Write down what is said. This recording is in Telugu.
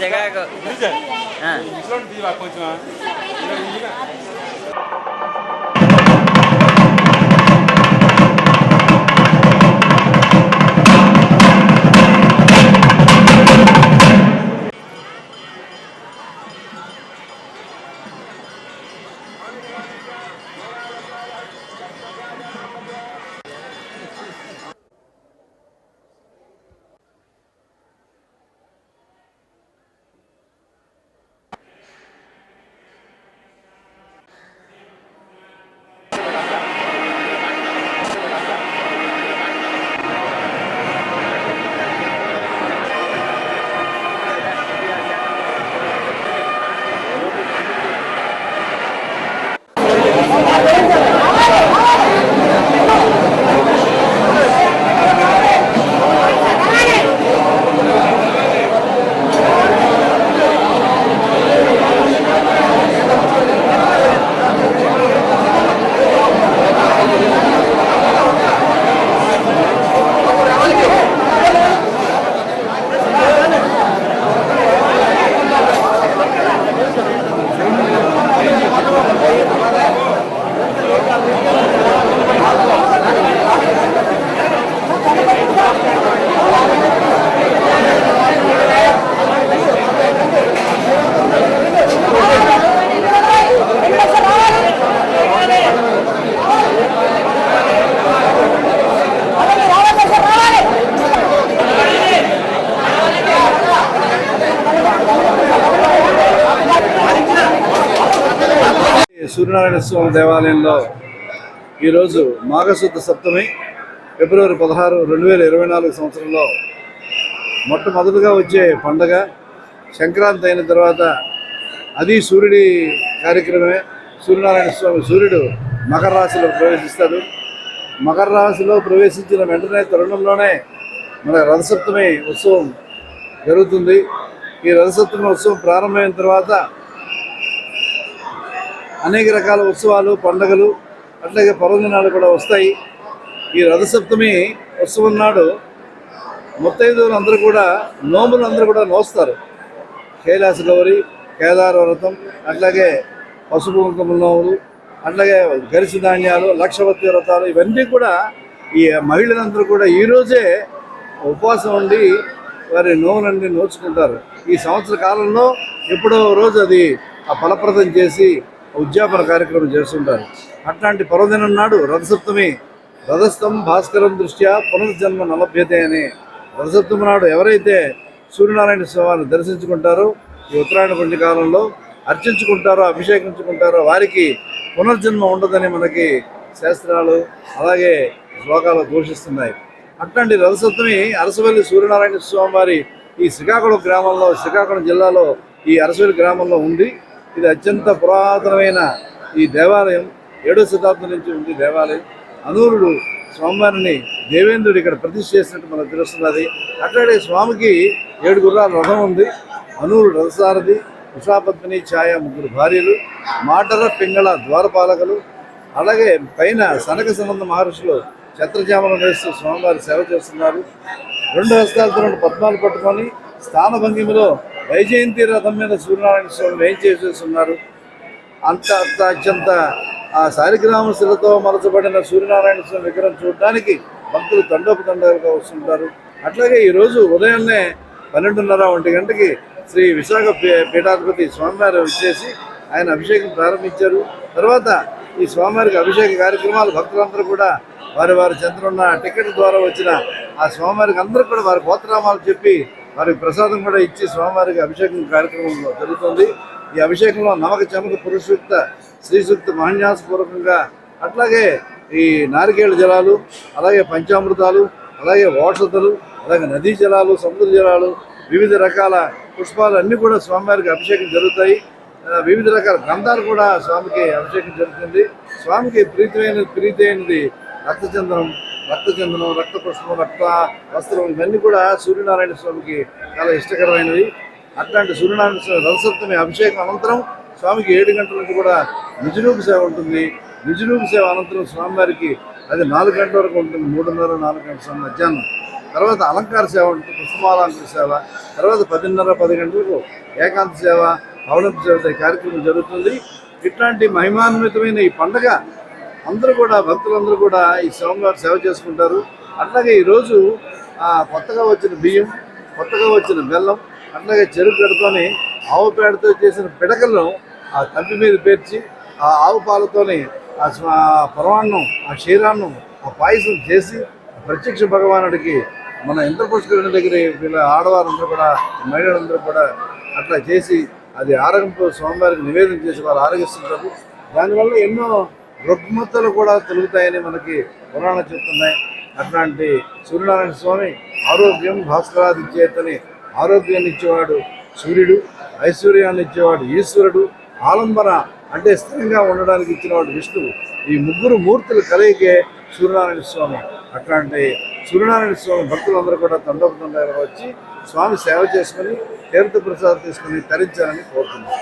对不对？嗯。你昨天电话碰着吗？సూర్యనారాయణ స్వామి దేవాలయంలో ఈరోజు మాఘశుద్ధ సప్తమి ఫిబ్రవరి పదహారు రెండు వేల ఇరవై నాలుగు సంవత్సరంలో మొట్టమొదటిగా వచ్చే పండగ. సంక్రాంతి అయిన తర్వాత అది సూర్యుడి కార్యక్రమమే. సూర్యనారాయణ స్వామి సూర్యుడు మకర రాశిలో ప్రవేశిస్తాడు. మకర రాశిలో ప్రవేశించిన వెంటనే తరుణంలోనే మన రథసప్తమి ఉత్సవం జరుగుతుంది. ఈ రథసప్తమి ఉత్సవం ప్రారంభమైన తర్వాత అనేక రకాల ఉత్సవాలు పండగలు అట్లాగే పర్వదినాలు కూడా వస్తాయి. ఈ రథసప్తమి ఉత్సవం నాడు ముత్తైదువులు అందరూ కూడా నోములు అందరూ కూడా నోస్తారు. కైలాస గౌరి కేదార వ్రతం అట్లాగే పసుపు కుంకుమ నోములు అట్లాగే గరిసి ధాన్యాలు లక్షవత్తి వ్రతాలు ఇవన్నీ కూడా ఈ మహిళలందరూ కూడా ఈ రోజే ఉపవాసం ఉండి వారి నోములన్నీ నోచుకుంటారు. ఈ సంవత్సర కాలంలో ఎప్పుడో రోజు అది ఆ ఫలప్రదం చేసి ఉద్యాపన కార్యక్రమం చేస్తుంటారు. అట్లాంటి పర్వదినం నాడు రథసప్తమి రథస్థం భాస్కరం దృష్ట్యా పునర్జన్మ నలభ్యతే అని. రథసప్తమి నాడు ఎవరైతే సూర్యనారాయణ స్వామిని దర్శించుకుంటారో ఈ ఉత్తరాయణ పుణ్యకాలంలో అర్చించుకుంటారో అభిషేకించుకుంటారో వారికి పునర్జన్మ ఉండదని మనకి శాస్త్రాలు అలాగే శ్లోకాలు ఘోషిస్తున్నాయి. అట్లాంటి రథసప్తమి అరసవల్లి సూర్యనారాయణ స్వామి వారి ఈ శ్రీకాకుళం గ్రామంలో శ్రీకాకుళం జిల్లాలో ఈ అరసవల్లి గ్రామంలో ఉంది. ఇది అత్యంత పురాతనమైన ఈ దేవాలయం ఏడో శతాబ్దం నుంచి ఉంది దేవాలయం. అనూరుడు స్వామివారిని దేవేంద్రుడు ఇక్కడ ప్రతిష్ఠ చేసినట్టు మనకు తెలుస్తున్నది. అట్లాగే స్వామికి ఏడు గుర్రాల రథం ఉంది. అనూరు రథసారథి ఉషాపద్మిని ఛాయ ముగ్గురు భార్యలు మాటల పింగళ ద్వారపాలకులు అలాగే పైన సనక సనంద మహర్షులు ఛత్రజామలు వేస్తూ స్వామివారి సేవ చేస్తున్నారు. రెండు హస్తాలతో రెండు పద్మాలు పట్టుకొని స్థాన భంగిమలో వైజయంతి రథం మీద సూర్యనారాయణ స్వామి ఏం చేసేస్తున్నారు? అంత అంత అత్యంత ఆ సాలిగ్రామ శిలతో మలచబడిన సూర్యనారాయణ స్వామి విగ్రహం చూడడానికి భక్తులు తండోపతండాలుగా వస్తుంటారు. అట్లాగే ఈరోజు ఉదయాన్నే పన్నెండున్నర ఒంటి గంటకి శ్రీ విశాఖ పీఠాధిపతి స్వామివారు వచ్చేసి ఆయన అభిషేకం ప్రారంభించారు. తర్వాత ఈ స్వామివారికి అభిషేక కార్యక్రమాలు భక్తులందరూ కూడా వారి వారి చెంతనున్న టికెట్ ద్వారా వచ్చిన ఆ స్వామివారికి అందరూ కూడా వారి గోత్రనామాలు చెప్పి వారికి ప్రసాదం కూడా ఇచ్చి స్వామివారికి అభిషేకం కార్యక్రమంలో జరుగుతుంది. ఈ అభిషేకంలో నవక చమక పురుషుక్త శ్రీసూక్త మహన్యాసపూర్వకంగా అట్లాగే ఈ నారికేళ జలాలు అలాగే పంచామృతాలు అలాగే ఓషధలు అలాగే నదీ జలాలు సముద్ర జలాలు వివిధ రకాల పుష్పాలు అన్నీ కూడా స్వామివారికి అభిషేకం జరుగుతాయి. వివిధ రకాల గ్రంథాలు కూడా స్వామికి అభిషేకం జరుగుతుంది. స్వామికి ప్రీతమైన ప్రీతి అయినది రక్తచందనం రక్తచందనం రక్త పుష్పం రక్త వస్త్రం ఇవన్నీ కూడా సూర్యనారాయణ స్వామికి చాలా ఇష్టకరమైనవి. అట్లాంటి సూర్యనారాయణ స్వామి రథసప్తమి అభిషేకం అనంతరం స్వామికి ఏడు గంటల నుంచి కూడా నిజరూప సేవ ఉంటుంది. నిజరూప సేవ అనంతరం స్వామివారికి అది నాలుగు గంటల వరకు ఉంటుంది. మూడున్నర నాలుగు గంటల సమయం మధ్యాహ్నం. తర్వాత అలంకార సేవ ఉంటుంది. పుష్పమాలంకార సేవ. తర్వాత పదిన్నర పది గంటలకు ఏకాంత సేవ పౌర్ణమి సేవ కార్యక్రమం జరుగుతుంది. ఇట్లాంటి మహిమాన్వితమైన ఈ పండగ అందరూ కూడా భక్తులందరూ కూడా ఈ స్వామివారి సేవ చేసుకుంటారు. అట్లాగే ఈరోజు కొత్తగా వచ్చిన బియ్యం కొత్తగా వచ్చిన బెల్లం అట్లాగే చెరుకు పెడతోని ఆవు పేడతో చేసిన పిడకలను ఆ తంపి మీద పేర్చి ఆ ఆవు పాలతోని ఆ పరమాన్నం ఆ క్షీరాన్నం ఆ పాయసం చేసి ప్రత్యక్ష భగవానుడికి మన ఇంద్రపుష్కరుని దగ్గర వీళ్ళ ఆడవారందరూ కూడా మహిళలందరూ కూడా అట్లా చేసి అది ఆరోగ్యంతో స్వామివారికి నివేదన చేసి వారు ఆరోగిస్తుంటారు దానివల్ల ఎన్నో రుగ్మతలు కూడా తొలుగుతాయని మనకి పురాణాలు చెప్తున్నాయి. అట్లాంటి సూర్యనారాయణ స్వామి ఆరోగ్యం భాస్కరాది చేతని ఆరోగ్యాన్ని ఇచ్చేవాడు సూర్యుడు ఐశ్వర్యాన్ని ఇచ్చేవాడు ఈశ్వరుడు ఆలంబన అంటే స్థిరంగా ఉండడానికి ఇచ్చినవాడు విష్ణువు. ఈ ముగ్గురు మూర్తులు కలయికే సూర్యనారాయణ స్వామి. అట్లాంటి సూర్యనారాయణ స్వామి భక్తులందరూ కూడా తండోపతండాలు వచ్చి స్వామి సేవ చేసుకుని తీర్థ ప్రసాదం తీసుకుని తరించాలని కోరుతున్నాను